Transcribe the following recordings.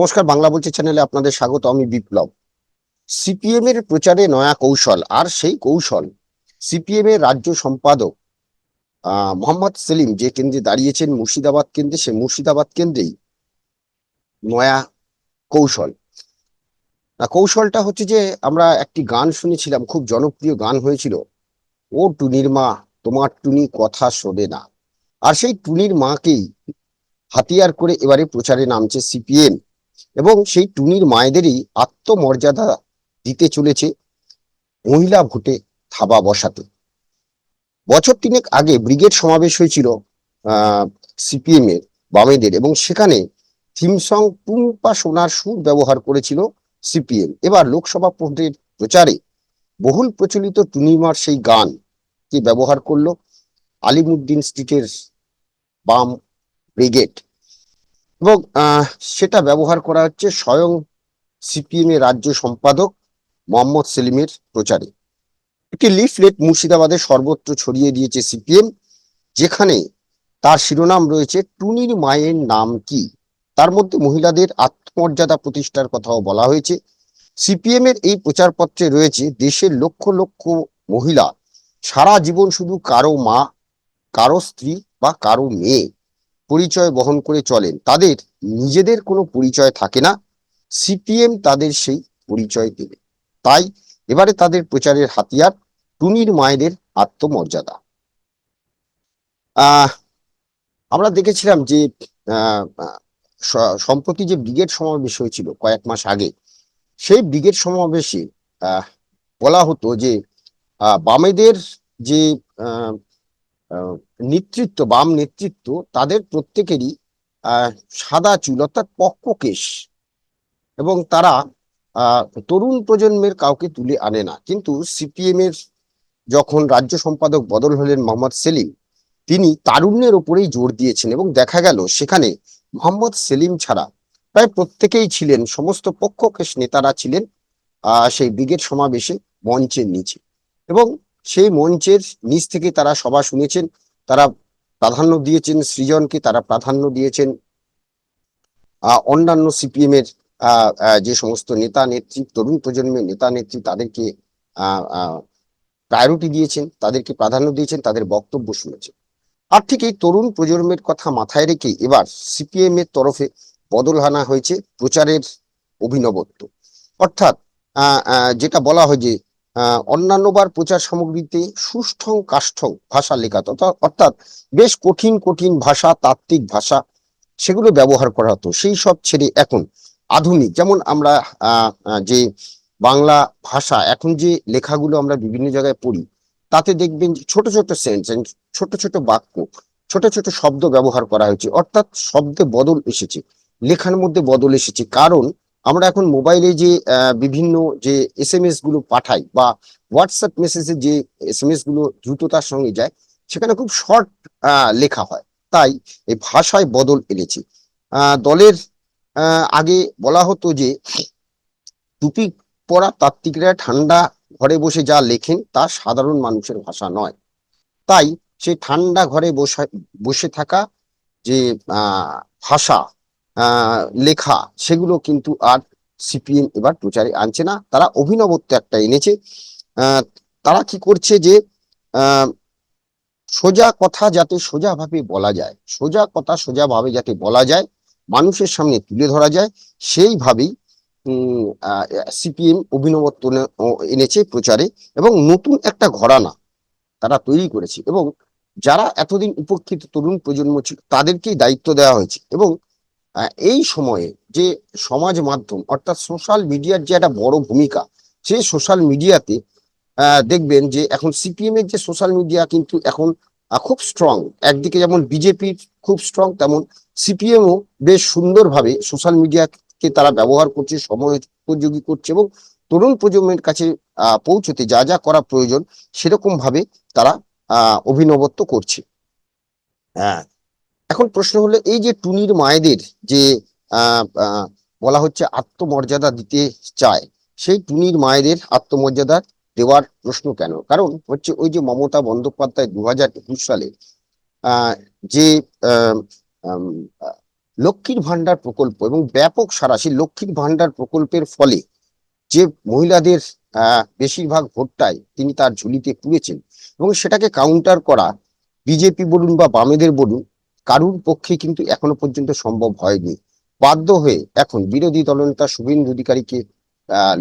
নমস্কার বাংলা বলছি চ্যানেলে আপনাদের স্বাগত আমি বিপ্লব। সিপিএম এর প্রচারে নয়া কৌশল আর সেই কৌশল সিপিএম এর রাজ্য সম্পাদক মোহাম্মদ সেলিম যে কেন্দ্রে দাঁড়িয়েছেন মুর্শিদাবাদ কেন্দ্রে সে মুর্শিদাবাদ কেন্দ্রেই নয়া কৌশল। না, কৌশলটা হচ্ছে যে আমরা একটি গান শুনেছিলাম খুব জনপ্রিয় গান হয়েছিল ও টুনির মা তোমার টুনি কথা শোনে না। আর সেই টুনির মাকেই হাতিয়ার করে এবারে প্রচারে নামছে সিপিএম এবং সেই টুনির মায়েদেরই আত্মমর্যাদা দিতে চলেছে মহিলা ভোটে থাবা বসাতে। বছর তিনেক আগে ব্রিগেড সমাবেশ হয়েছিল সিপিএম এর বামেদের এবং সেখানে থিম সং টুম্পা সোনার সুর ব্যবহার করেছিল সিপিএম। এবার লোকসভা ভোটের প্রচারে বহুল প্রচলিত টুনিমার সেই গান ব্যবহার করল আলিমুদ্দিন স্ট্রিটের বাম ব্রিগেড। এবং সেটা ব্যবহার করা হচ্ছে স্বয়ং সিপিএম এর রাজ্য সম্পাদক মোহাম্মদ সেলিমের প্রচারে। একটি লিফলেট মুর্শিদাবাদে সর্বত্র ছড়িয়ে দিয়েছে সিপিএম, যেখানে তার শিরোনাম রয়েছে, টুনির মায়ের নাম কি? তার মধ্যে মহিলাদের আত্মমর্যাদা প্রতিষ্ঠার কথাও বলা হয়েছে। সিপিএম এর এই প্রচারপত্রে রয়েছে, দেশের লক্ষ লক্ষ মহিলা সারা জীবন শুধু কারও মা, কারও স্ত্রী বা কারও মেয়ে পরিচয় বহন করে চলেন। তাদের নিজেদের কোনো পরিচয় থাকে না। সিপিএম তাদের সেই পরিচয় দেবে। তাই এবারে তাদের প্রচারের হাতিয়ার টুনির মায়েদের আত্মমর্যাদা। আমরা দেখেছিলাম যে সম্প্রতি যে ব্রিগেড সমাবেশ হয়েছিল কয়েক মাস আগে, সেই ব্রিগেড সমাবেশে বলা হতো যে বামেদের যে নেতৃত্ব, বাম নেতৃত্ব তাদের প্রত্যেকেরই সাদা চুল অর্থাৎ পক্ককেশ। এবং তারা তরুণ প্রজন্মের কাউকে তুলে আনে না। কিন্তু সিপিএম এর যখন রাজ্য সম্পাদক বদল হলেন মোহাম্মদ সেলিম, তিনি তারুণ্যের উপরেই জোর দিয়েছেন এবং দেখা গেল সেখানে মোহাম্মদ সেলিম ছাড়া প্রায় প্রত্যেকেই ছিলেন, সমস্ত পক্ষকেশ নেতারা ছিলেন সেই ব্রিগেড সমাবেশে মঞ্চের নিচে। এবং সেই মঞ্চের নিচ থেকে তারা সভা শুনেছেন, তারা প্রাধান্য দিয়েছেন সৃজনকে, তারা প্রাধান্য দিয়েছেন। অন্যান্য সিপিএম এর যে সমস্ত নেতা, নেত্রী, তরুণ প্রজন্মের নেতা, নেত্রী, তাদেরকে প্রায়োরিটি দিয়েছেন, তাদেরকে প্রাধান্য দিয়েছেন, তাদের বক্তব্য শুনেছেন। আর ঠিক এই তরুণ প্রজন্মের কথা মাথায় রেখে এবার সিপিএম এর তরফে বদল আনা হয়েছে প্রচারের অভিনবত্ব। অর্থাৎ যেটা বলা হয় যে অন্যান্যবার প্রচার সামগ্রীতে সুষ্ঠং কাষ্ঠং ভাষা লেখা অর্থাৎ বেশ কঠিন কঠিন ভাষা, তাত্ত্বিক ভাষা সেগুলো ব্যবহার করা হতো। সেই সব ছেড়ে এখন আধুনিক, যেমন আমরা যে বাংলা ভাষা, এখন যে লেখাগুলো আমরা বিভিন্ন জায়গায় পড়ি, তাতে দেখবেন ছোট ছোট সেন্টেন্স, ছোট ছোট বাক্য, ছোট ছোট শব্দ ব্যবহার করা হয়েছে। অর্থাৎ শব্দে বদল এসেছে, লেখার মধ্যে বদল এসেছে। কারণ আমরা এখন মোবাইলে যে বিভিন্ন যে এস এমগুলো পাঠাই বা হোয়াটসঅ্যাপ মেসেজে যে এস এম এসগুলো দ্রুততার সঙ্গে যায়, সেখানে খুব শর্ট লেখা হয়। তাই এই ভাষায় বদল এনেছে। দলের আগে বলা হতো যে, টুপি পরা তাত্ত্বিকরা ঠান্ডা ঘরে বসে যা লেখেন তা সাধারণ মানুষের ভাষা নয়। তাই সে ঠান্ডা ঘরে বসে বসে থাকা যে ভাষা লেখা, সেগুলো কিন্তু আর সিপিএম এবার প্রচারে আনছে না। তারা অভিনবত্ব একটা এনেছে। তারা কি করছে যে সোজা কথা যাতে সোজাভাবে বলা যায়, সোজা কথা সোজাভাবে যাতে বলা যায়, মানুষের সামনে তুলে ধরা যায়, সেইভাবেই সিপিএম অভিনবত্ব এনেছে প্রচারে এবং নতুন একটা ঘরানা তারা তৈরি করেছে। এবং যারা এতদিন উপেক্ষিত তরুণ প্রজন্ম ছিল, তাদেরকেই দায়িত্ব দেওয়া হয়েছে। এবং এই সময়ে যে সমাজ মাধ্যম অর্থাৎ সোশ্যাল মিডিয়ার যে একটা বড় ভূমিকা সেই সোশ্যাল মিডিয়াতে দেখবেন যে এখন সিপিএম এর যে সোশ্যাল মিডিয়া কিন্তু এখন খুব স্ট্রং একদিকে যেমন বিজেপির খুব স্ট্রং তেমন সিপিএমও বেশ সুন্দরভাবে সোশ্যাল মিডিয়াকে তারা ব্যবহার করছে, সময় উপযোগী করছে এবং তরুণ প্রজন্মের কাছে পৌঁছতে যা যা করা প্রয়োজন সেরকম ভাবে তারা অভিনবত্ব করছে। হ্যাঁ এখন প্রশ্ন হলো, এই যে টুনির মায়েদের যে বলা হচ্ছে আত্মমর্যাদা দিতে চায়, সেই টুনির মায়েদের আত্মমর্যাদা দেওয়ার প্রশ্ন কেন? কারণ হচ্ছে ওই যে মমতা বন্দ্যোপাধ্যায় দু হাজার একুশ সালে যে লক্ষ্মীর ভান্ডার প্রকল্প এবং ব্যাপক সারা, সেই লক্ষ্মীর ভান্ডার প্রকল্পের ফলে যে মহিলাদের বেশিরভাগ ভোটটাই তিনি তার ঝুলিতে পুড়েছেন এবং সেটাকে কাউন্টার করা, বিজেপি বলুন বা বামেদের বলুন কারুর পক্ষে কিন্তু এখনও পর্যন্ত সম্ভব হয়নি। বাধ্য হয়ে এখন বিরোধী দলনেতা শুভেন্দু অধিকারীকে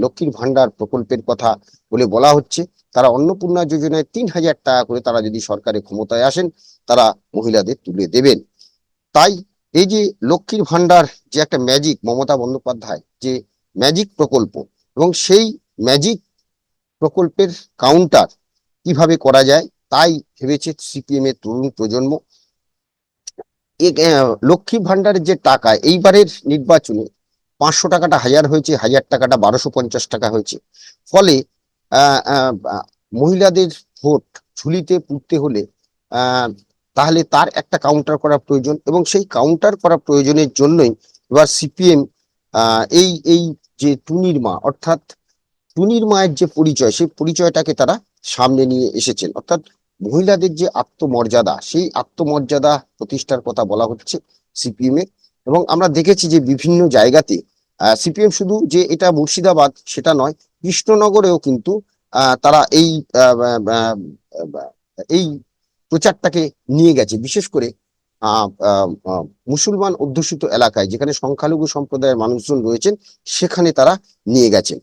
লক্ষ্মীর ভান্ডার প্রকল্পের কথা বলে বলা হচ্ছে। তারা অন্নপূর্ণা যোজনায় তিন হাজার টাকা করে তারা যদি সরকারের ক্ষমতায় আসেন, তারা মহিলাদের তুলে দেবেন। তাই এই যে লক্ষ্মীর ভান্ডার যে একটা ম্যাজিক মমতা বন্দ্যোপাধ্যায় যে ম্যাজিক প্রকল্প এবং সেই ম্যাজিক প্রকল্পের কাউন্টার কীভাবে করা যায়, তাই ভেবেছে সিপিএম এর তরুণ প্রজন্ম। লক্ষ্মী ভান্ডারের যে টাকা, এইবারের নির্বাচনে পাঁচশো টাকাটা হাজার হয়েছে, হাজার টাকাটা বারোশো পঞ্চাশ টাকা হয়েছে। ফলে মহিলাদের ভোট ঝুলিতে পুঁততে হলে তাহলে তার একটা কাউন্টার করা প্রয়োজন এবং সেই কাউন্টার করা প্রয়োজনের জন্যই এবার সিপিএম এই এই যে টুনির মা, অর্থাৎ টুনির মায়ের যে পরিচয়, সেই পরিচয়টাকে তারা সামনে নিয়ে এসেছেন। অর্থাৎ মহিলাদের যে আত্মমর্যাদা, সেই আত্মমর্যাদা প্রতিষ্ঠার কথা বলা হচ্ছে সিপিএম এ। এবং আমরা দেখেছি যে বিভিন্ন জায়গাতে সিপিএম শুধু যে এটা মুর্শিদাবাদ, সেটা নয়, কৃষ্ণনগরেও কিন্তু তারা এই এই প্রচারটাকে নিয়ে গেছে। বিশেষ করে মুসলমান অধ্যুষিত এলাকায়, যেখানে সংখ্যালঘু সম্প্রদায়ের মানুষজন রয়েছেন, সেখানে তারা নিয়ে গেছেন।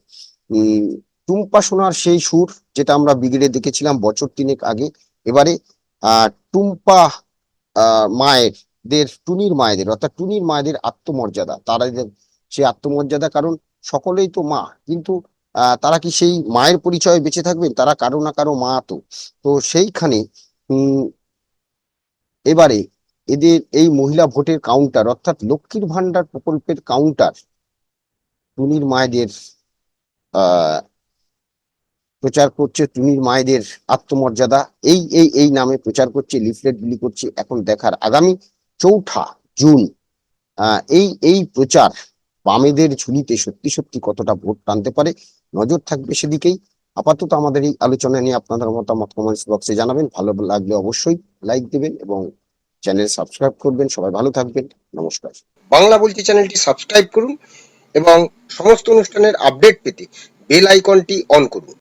উম, টুম্পা সোনার সেই সুর, যেটা আমরা বিগড়ে দেখেছিলাম বছর তিনেক আগে এবারে টুম্পা, আহ মায়ের দের টুনির মায়েদের, অর্থাৎ টুনির মায়েদের আত্মমর্যাদা তারা সেই আত্মমর্যাদা, কারণ সকলেই তো মা, কিন্তু তারা কি সেই মায়ের পরিচয়ে বেঁচে থাকবেন? তারা কারও না কারও মা তো। তো সেইখানে এবারে এদের এই মহিলা ভোটের কাউন্টার অর্থাৎ লক্ষ্মীর ভান্ডার প্রকল্পের কাউন্টার টুনির মায়েদের, আহ প্রচার করছে তুমির মায়েদের আত্মমর্যাদা। এই এই এই নামে প্রচার করছে, লিফলেট বিলি করছে এখন দেখার আগামী চৌঠা জুন। এই এই প্রচার বামেদের ঝুলিতে সত্যি সত্যি কতটা ভোট টানতে পারে নজর থাকবে সেদিকেই। আপাতত আমাদের এই আলোচনা নিয়ে আপনাদের মতামত কমেন্টস বক্সে জানাবেন। ভালো লাগলে অবশ্যই লাইক দেবেন এবং চ্যানেল সাবস্ক্রাইব করবেন। সবাই ভালো থাকবেন। নমস্কার। বাংলা বলছি চ্যানেলটি সাবস্ক্রাইব করুন এবং সমস্ত অনুষ্ঠানের আপডেট পেতে বেল আইকনটি অন করুন।